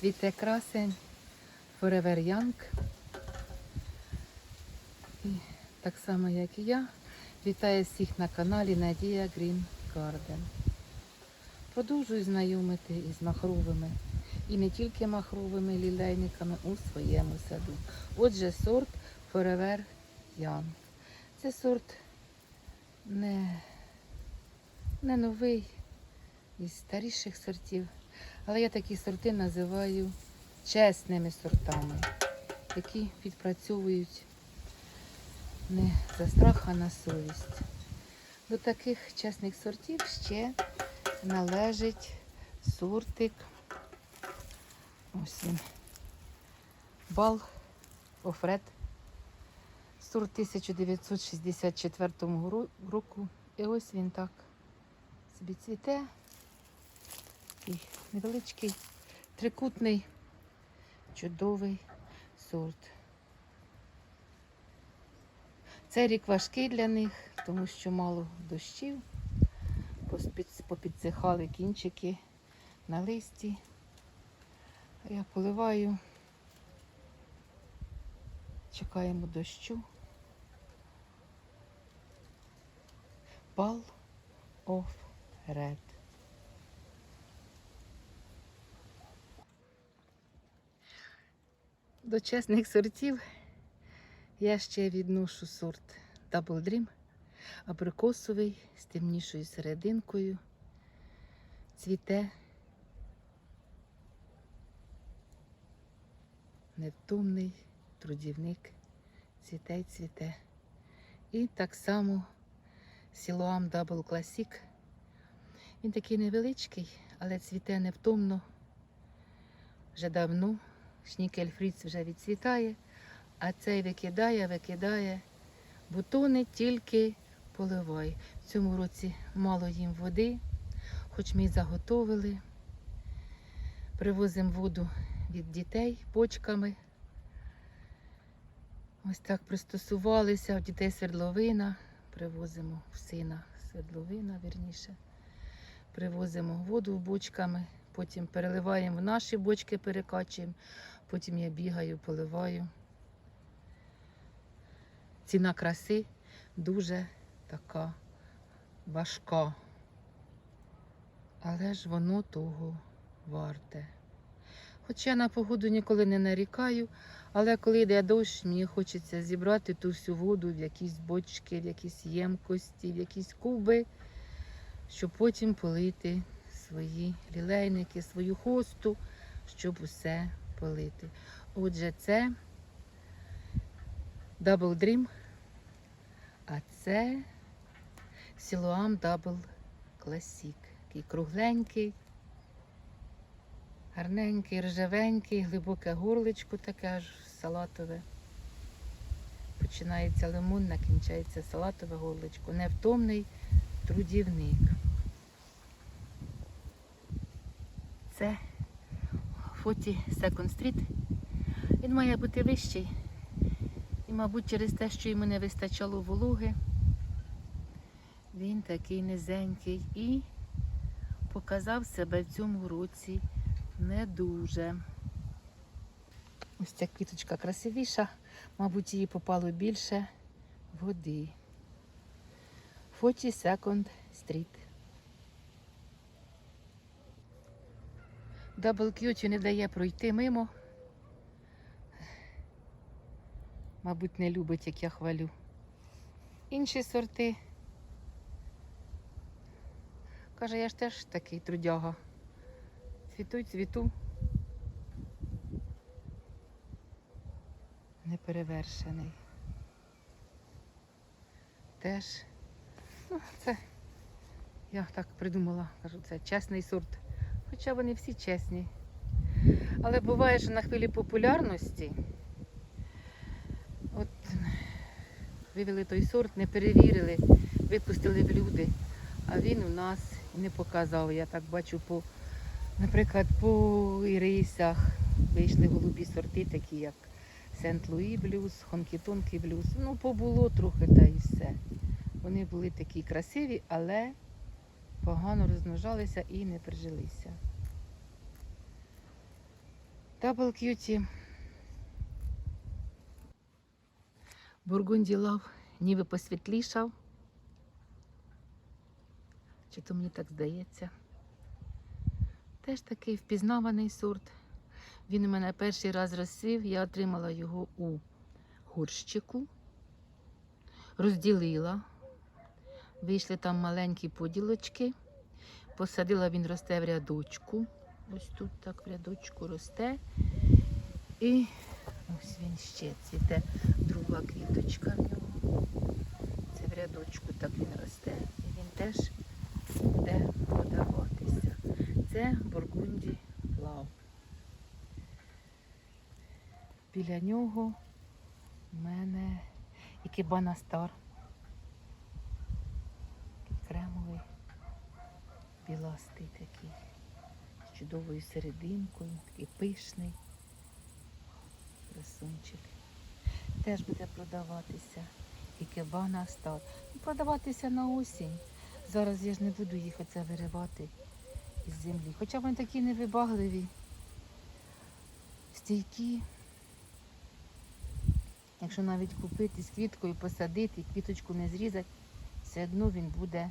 Цвіте красень, Forever Young. І так само, як і я, вітаю всіх на каналі Надія Green Garden. Продовжую знайомити із махровими і не тільки махровими лілейниками у своєму саду. Отже, сорт Forever Young. Це сорт не, не новий, із старіших сортів. Але я такі сорти називаю чесними сортами, які відпрацьовують не за страх, а на совість. До таких чесних сортів ще належить сортик. Ось. Бал Офред. Сорт 1964 року. І ось він так собі цвіте. Такий невеличкий, трикутний, чудовий сорт. Цей рік важкий для них, тому що мало дощів, попідсихали кінчики на листі. Я поливаю, чекаємо дощу. Ball of Red. До чесних сортів я ще відношу сорт Double Dream, абрикосовий з темнішою серединкою. Цвіте невтомний трудівник, цвіте й цвіте. І так само Сілуам Double Classic. Він такий невеличкий, але цвіте невтомно. Вже давно. Шнікель Фріц вже відцвітає, а цей викидає, викидає. Бутони тільки поливай. В цьому році мало їм води, хоч ми й заготовили. Привозимо воду від дітей почками. Ось так пристосувалися. У дітей свердловина. Привозимо в сина свердловина, вірніше. Привозимо воду бочками, потім переливаємо в наші бочки, перекачуємо. Потім я бігаю, поливаю. Ціна краси дуже така важка. Але ж воно того варте. Хоча на погоду ніколи не нарікаю, але коли йде дощ, мені хочеться зібрати ту всю воду в якісь бочки, в якісь ємкості, в якісь куби, щоб потім полити свої лілейники, свою хосту, щоб усе полити. Отже, це Double Dream, а це Siloam Double Classic. Такий кругленький, гарненький, ржавенький, глибоке горличко таке аж салатове. Починається лимон, накінчається салатове горличко. Невтомний трудівник. Це фоті Second Street. Він має бути вищий. І, мабуть, через те, що йому не вистачало вологи, він такий низенький і показав себе в цьому році не дуже. Ось ця квіточка красивіша, мабуть, їй попало більше води. Фоті Second Street. К'юті не дає пройти мимо. Мабуть, не любить, як я хвалю. Інші сорти. Каже, я ж теж такий трудяга. Цвіту, цвіту. Неперевершений. Теж. Ну, це я так придумала, кажу, це чесний сорт. Хоча вони всі чесні. Але буває, що на хвилі популярності от вивели той сорт, не перевірили, випустили в люди, а він у нас не показав. Я так бачу по, наприклад, по ірисах вийшли голубі сорти, такі як Сент-Луї блюз, Хонкі-Тонкі блюз. Ну, побуло трохи та і все. Вони були такі красиві, але погано розмножалися і не прижилися. Дабл к'юті. Бургунді лав ніби посвітлішав. Чи то мені так здається. Теж такий впізнаваний сорт. Він у мене перший раз розцвів, я отримала його у горщику, розділила. Вийшли там маленькі поділочки. Посадила, він росте в рядочку. Ось тут так в рядочку росте. І ось він ще цвіте. Друга квіточка в нього. Це в рядочку так він росте. І він теж буде продаватися. Це Бургунді Лав. Біля нього в мене ікебана стар. Біластий такий, з чудовою серединкою, такий пишний красунчик. Теж буде продаватися ікебана стар. Ну, Продаватися на осінь. Зараз я ж не буду їх оце виривати із землі. Хоча вони такі невибагливі, стійкі. Якщо навіть купити з квіткою, посадити, квіточку не зрізати, все одно він буде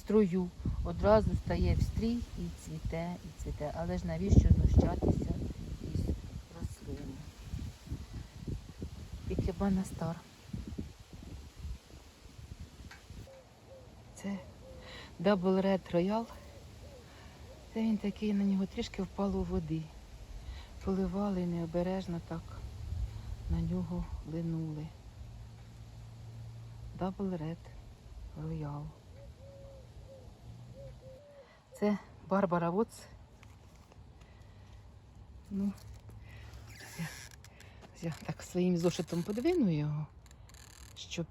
строю. Одразу стає в стрій і цвіте, і цвіте. Але ж навіщо знущатися із рослини? Ікебана стар. Це Double Red Royal. Це він такий, на нього трішки впало води. Поливали необережно так на нього линули. Double Red Royal. Це Барбара Воц. Ну, я, я так своїм зошитом подвину його, щоб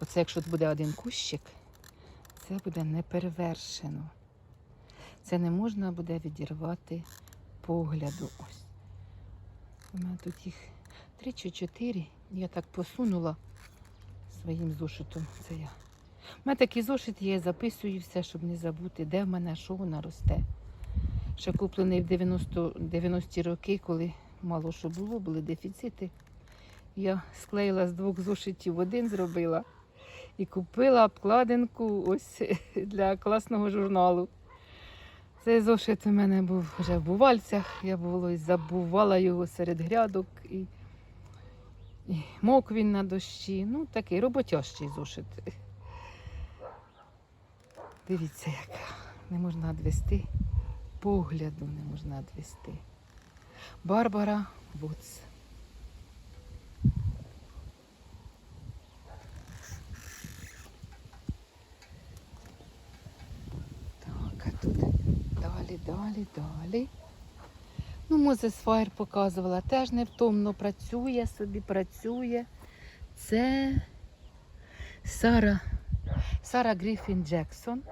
оце, якщо буде один кущик, це буде неперевершено. Це не можна буде відірвати погляду. Ось. У мене тут їх три чи чотири. Я так посунула своїм зошитом. Це я. У мене такий зошит є, записую все, щоб не забути, де в мене що вона росте. Ще куплений в 90, 90-ті роки, коли мало що було, були дефіцити. Я склеїла з двох зошитів один зробила і купила обкладинку ось для класного журналу. Цей зошит у мене був вже в бувальцях, я було і забувала його серед грядок. І, і мок він на дощі. Ну, такий роботящий зошит. Дивіться, як не можна відвести, погляду не можна відвести. Барбара Вудс. Так, а тут далі, далі, далі. Ну, Мозес Фаєр показувала, теж невтомно працює, собі працює. Це Сара, Сара Гріфін Джексон.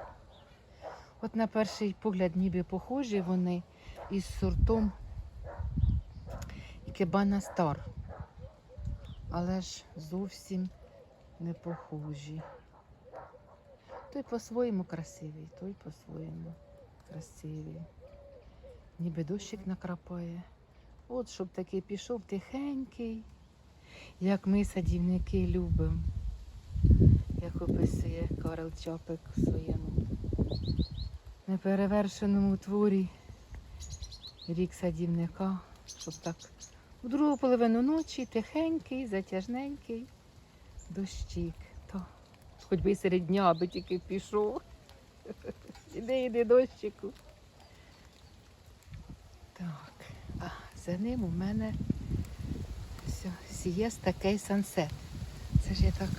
От на перший погляд ніби похожі вони із сортом Ікебана Стар. Але ж зовсім не похожі. Той по-своєму красивий, той по-своєму красивий. Ніби дощик накрапає. От щоб такий пішов тихенький, як ми садівники любимо, як описує Карл Чапик у своєму неперевершеному творі рік садівника, щоб так у другу половину ночі тихенький, затяжненький дощик. То хоч би серед дня, аби тільки пішов. Іди, іди дощику. Так, а за ним у мене все, сієста кей сансет. Це ж я так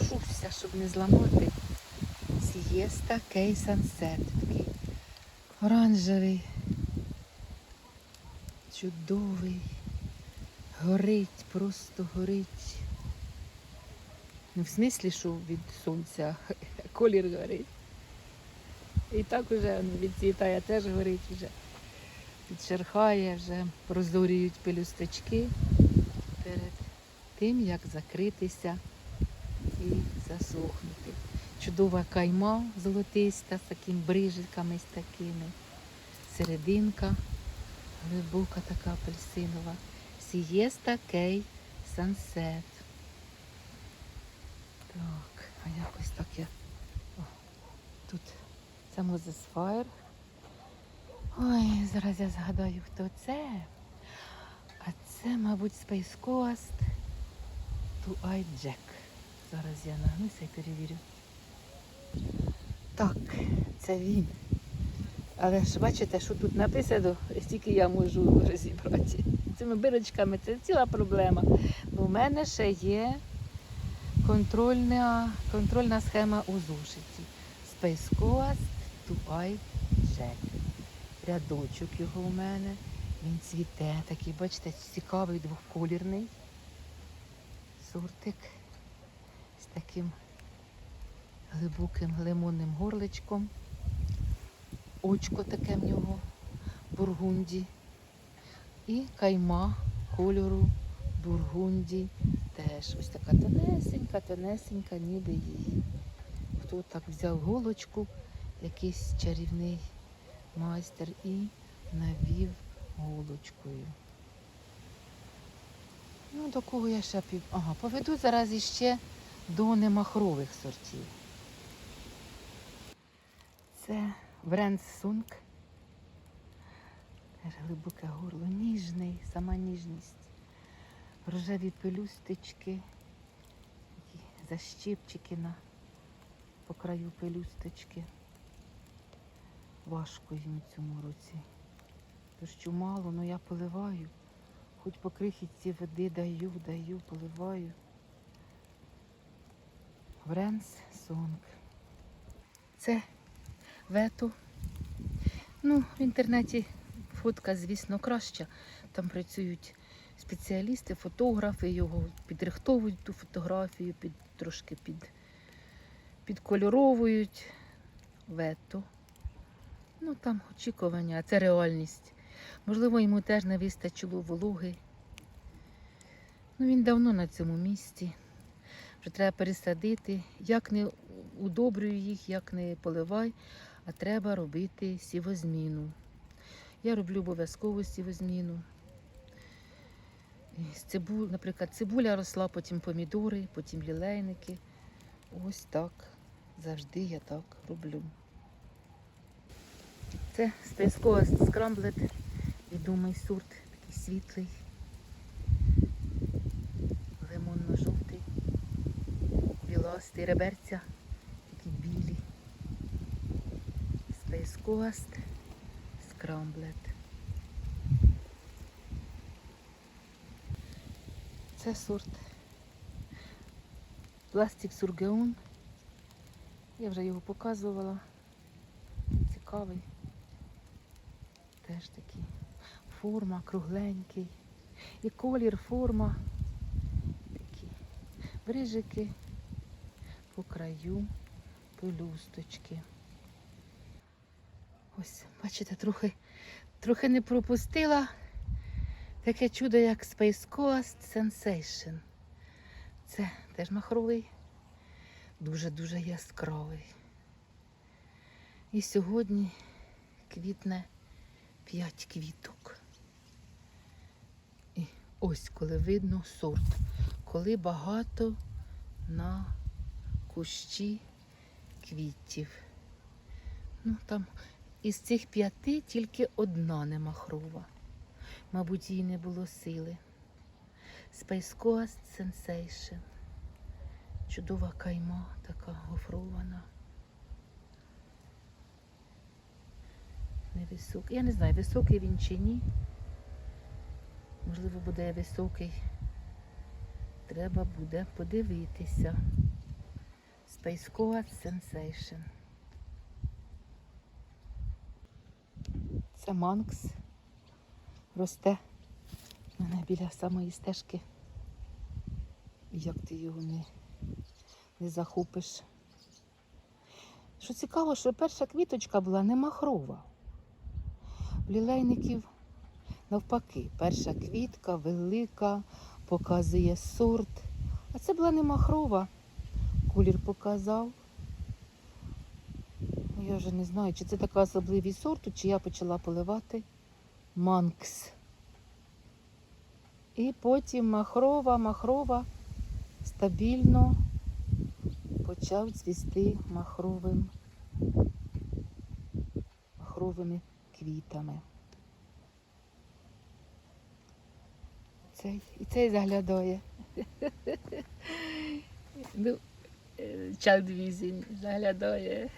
і щоб не зламати. Сієста кей сансет. Такий оранжевий, чудовий. Горить, просто горить. Не в смислі, що від сонця колір горить. І так уже ну, відцвітає, теж горить вже. Підшерхає, вже прозоріють пелюсточки перед тим, як закритися і засохнути. Чудова кайма золотиста з такими брижиками, з такими. Серединка Глибока така апельсинова. Сієста Кей Сансет. Так, а якось так я. О, тут Fire. Ой, зараз я згадаю, хто це. А це, мабуть, Space Coast Eye Jack. Зараз я нагнуся і перевірю. Так, це він. Але ж бачите, що тут написано, стільки я можу розібрати. Цими бирочками це ціла проблема. Бо в мене ще є контрольна, контрольна схема у зошиті. Space Coast Eye Jack. Рядочок його у мене. Він цвіте, такий, бачите, цікавий двохколірний сортик таким глибоким лимонним горличком. Очко таке в нього бургунді. І кайма кольору бургунді теж. Ось така тонесенька, тонесенька, ніби її. Хто так взяв голочку, якийсь чарівний майстер і навів голочкою. Ну, до кого я ще пів. Ага, поведу зараз іще до немахрових сортів. Це бренд. Теж глибоке горло, ніжний, сама ніжність. Рожеві пелюсточки, защіпчики на по краю пелюсточки. Важко їм цьому році. Дощу мало, але я поливаю. Хоч по крихітці води даю, даю, поливаю. Вренс Сонг. Це вето. Ну, в інтернеті фотка, звісно, краща. Там працюють спеціалісти, фотографи, його підрихтовують ту фотографію, під, трошки під, підкольоровують. Вето. Ну там очікування, а це реальність. Можливо, йому теж не вистачило вологи. Ну, він давно на цьому місці. Вже треба пересадити. Як не удобрюю їх, як не поливай, а треба робити сівозміну. Я роблю обов'язково сівозміну. І Цибу, наприклад, цибуля росла, потім помідори, потім лілейники. Ось так. Завжди я так роблю. Це спецкова скрамблет, відомий сорт, такий світлий, біластий, реберця, такі білі. Coast Scrambled. Це сорт пластик сургеун. Я вже його показувала. Цікавий. Теж такий. Форма кругленький. І колір, форма. Такі брижики по краю пелюсточки. Ось, бачите, трохи, трохи не пропустила таке чудо, як Space Coast Sensation. Це теж махровий, дуже-дуже яскравий. І сьогодні квітне 5 квіток. І ось коли видно сорт, коли багато на кущі квітів. Ну, там із цих п'яти тільки одна не махрова. Мабуть, їй не було сили. Space Coast Sensation. Чудова кайма, така гофрована. Невисокий. Я не знаю, високий він чи ні. Можливо, буде високий. Треба буде подивитися. Space Sensation. Це Манкс. Росте мене біля самої стежки. Як ти його не, не захопиш? Що цікаво, що перша квіточка була не махрова. В лілейників навпаки, перша квітка велика, показує сорт. А це була не махрова. Колір показав. Ну, Я вже не знаю, чи це така особливість сорту, чи я почала поливати. Манкс. І потім махрова, махрова стабільно почав цвісти махровим, махровими квітами. Цей, і цей заглядає. Е, заглядає.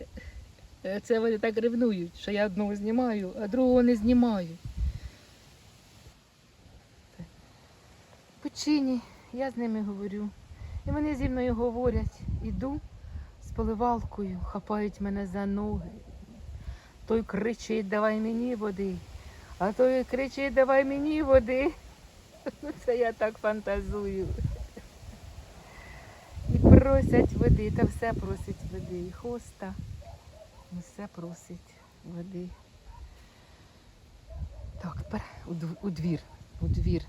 Е, Це вони так ревнують, що я одного знімаю, а другого не знімаю. Печині, я з ними говорю. І вони зі мною говорять, іду з поливалкою, хапають мене за ноги. Той кричить, давай мені води, а той кричить, давай мені води. Ну, Це я так фантазую. Просять води, та все просить води. І хоста, все просить води. Так, тепер у двір, у двір.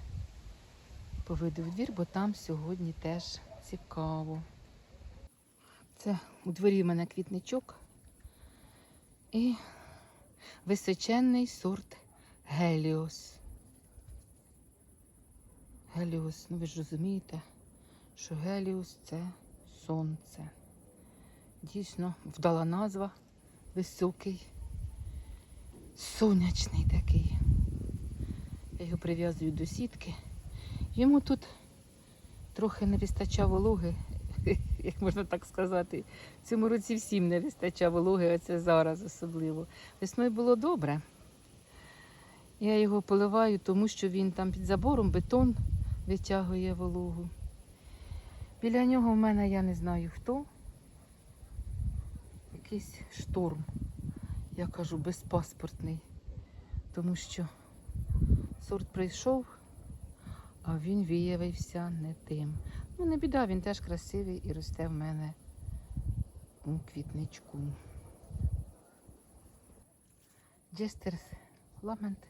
Поведу в двір, бо там сьогодні теж цікаво. Це у дворі в мене квітничок і височенний сорт Геліос. Геліос, ну ви ж розумієте, що Геліос це сонце. Дійсно, вдала назва високий, сонячний такий. Я його прив'язую до сітки. Йому тут трохи не вистачає вологи, як можна так сказати. В цьому році всім не вистачає вологи, а це зараз особливо. Весною було добре. Я його поливаю, тому що він там під забором бетон витягує вологу. Біля нього в мене я не знаю хто. Якийсь шторм, я кажу, безпаспортний, тому що сорт прийшов, а він виявився не тим. Ну, не біда, він теж красивий і росте в мене у квітничку. Джестерс ламент.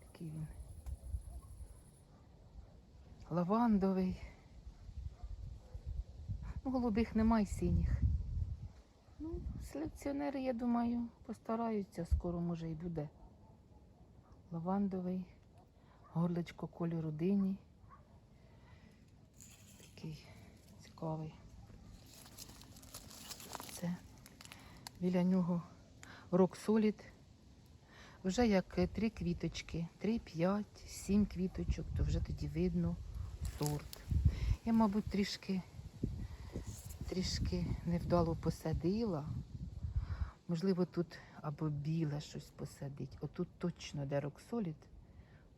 Такий він. Лавандовий. Голубих немає синіх. Ну, селекціонери, я думаю, постараються, скоро може і буде. Лавандовий, горлечко кольору дині. Такий цікавий. Це біля нього рок солід. Вже як е, три квіточки, три, п'ять, сім квіточок, то вже тоді видно сорт. Я, мабуть, трішки, трішки невдало посадила. Можливо, тут або біле щось посадить. Отут точно, де роксолід,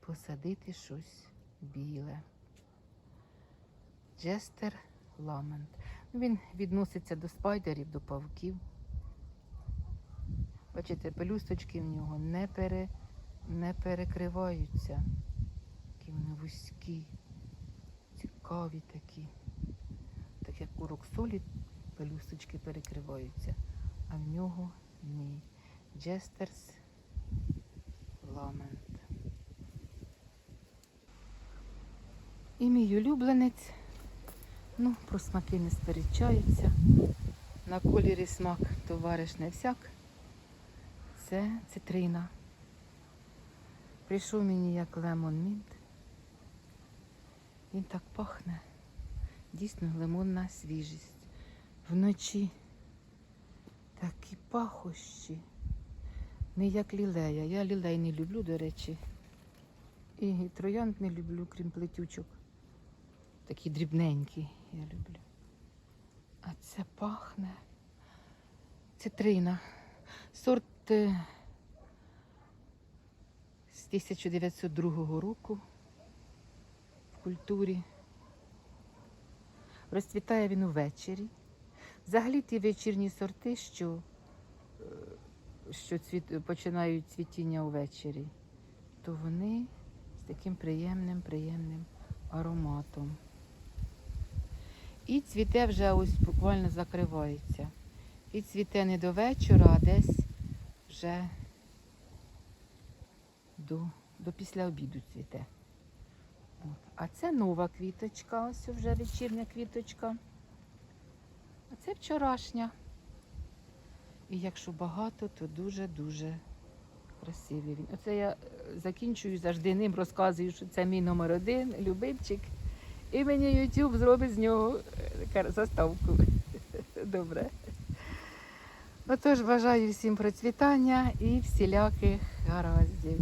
посадити щось біле. Джестер ламент. Ну, Він відноситься до спайдерів, до павуків. Бачите, пелюсточки в нього не, пере, не перекриваються. Такі вони вузькі, цікаві такі. У роксолі пелюсточки перекриваються, а в нього ні. Джестерс ламент. І мій улюбленець. Ну, про смаки не сперечаються. На кольорі смак товариш не всяк. Це цитрина. Прийшов мені як лемон мінт. Він так пахне. Дійсно лимонна свіжість. Вночі такі пахощі. Не як лілея. Я лілей не люблю, до речі. І троянд не люблю, крім плетючок. Такі дрібненькі я люблю. А це пахне. Цитрина. Сорт е, з 1902 року в культурі. Розцвітає він увечері. Взагалі ті вечірні сорти, що, е, що цвіт, починають цвітіння увечері, то вони з таким приємним, приємним ароматом. І цвіте вже ось буквально закривається. І цвіте не до вечора, а десь вже до, до після обіду цвіте. А це нова квіточка, ось вже вечірня квіточка. А це вчорашня. І якщо багато, то дуже-дуже Красивий він. Оце я е, закінчую завжди ним, розказую, що це мій номер один, любимчик. І мені YouTube зробить з нього е, заставку. Добре. Отож, бажаю всім процвітання і всіляких гараздів.